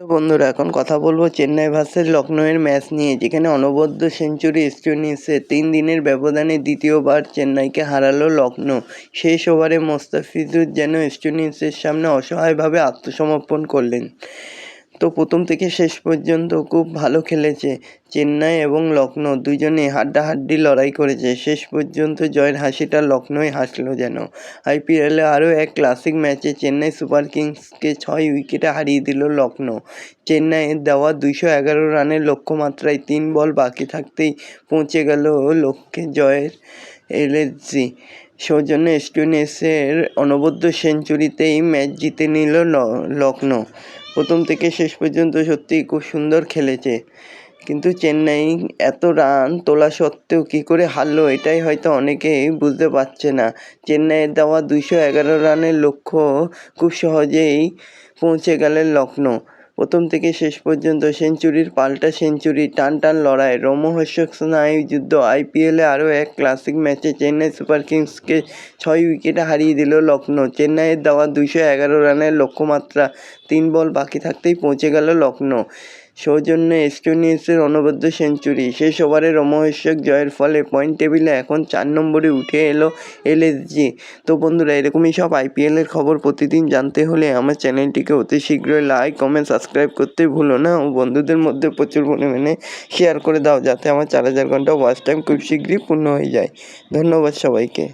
বন্ধুরা, এখন কথা বলব চেন্নাই ভার্সেস লখনৌয়ের ম্যাচ নিয়ে, যেখানে অনবদ্য সেঞ্চুরি স্টোনিসে তিন দিনের ব্যবধানে দ্বিতীয়বার চেন্নাইকে হারালো লখনৌ শেষ ওভারে মোস্তাফিজুর যেন স্টুনিসের সামনে অসহায়ভাবে আত্মসমর্পণ করলেন। তো প্রথম থেকে শেষ পর্যন্ত খুব ভালো খেলেছে চেন্নাই এবং লখনৌ দুজনে হাড্ডাহাড্ডি লড়াই করেছে। শেষ পর্যন্ত জয়ের হাসিটা লখনৌই হাসলো যেন। আইপিএলে আরও এক ক্লাসিক ম্যাচে চেন্নাই সুপার কিংসকে ছয় উইকেটে হারিয়ে দিল লখনৌ চেন্নাইয়ের দেওয়া দুশো এগারো রানের লক্ষ্যমাত্রায় তিন বল বাকি থাকতেই পৌঁছে গেল লক্ষ্যে জয়ের এলএসজি। সৌজন্য স্টুনেসের অনবদ্য সেঞ্চুরিতেই ম্যাচ জিতে নিল লখনৌ প্রথম থেকে শেষ পর্যন্ত সত্যিই খুব সুন্দর খেলেছে। কিন্তু চেন্নাই এত রান তোলা সত্ত্বেও কী করে হারলো এটাই হয়তো অনেকেই বুঝতে পারছে না। চেন্নাইয়ের দেওয়া দুশো এগারো রানের লক্ষ্য খুব সহজেই পৌঁছে গেলেন লখনৌ প্রথম থেকে শেষ পর্যন্ত সেঞ্চুরির পাল্টা সেঞ্চুরি টান টান লড়াই রোমহর্ষক স্নায়ু যুদ্ধ, আইপিএলে আরও এক ক্লাসিক ম্যাচে চেন্নাই সুপার কিংসকে ছয় উইকেটে হারিয়ে দিল লখনৌ চেন্নাইয়ের দেওয়া দুশো এগারো রানের লক্ষ্যমাত্রা তিন বল বাকি থাকতেই পৌঁছে গেল লখনৌ সৌজন্য এস্টোনিয়াসের অনবদ্য সেঞ্চুরি। শেষ ওভারে রোমহর্ষক জয়ের ফলে পয়েন্ট টেবিলে এখন চার নম্বরে উঠে এলো এলএসজি। তো বন্ধুরা, এরকমই সব আইপিএলের খবর প্রতিদিন জানতে হলে আমার চ্যানেলটিকে অতি শীঘ্রই লাইক, কমেন্ট, সাবস্ক্রাইব করতে ভুলো না ও বন্ধুদের মধ্যে প্রচুর পরিমাণে শেয়ার করে দাও যাতে আমার চার হাজার ঘণ্টা ওয়াচ টাইম খুব শীঘ্রই পূর্ণ হয়ে যায়। ধন্যবাদ সবাইকে।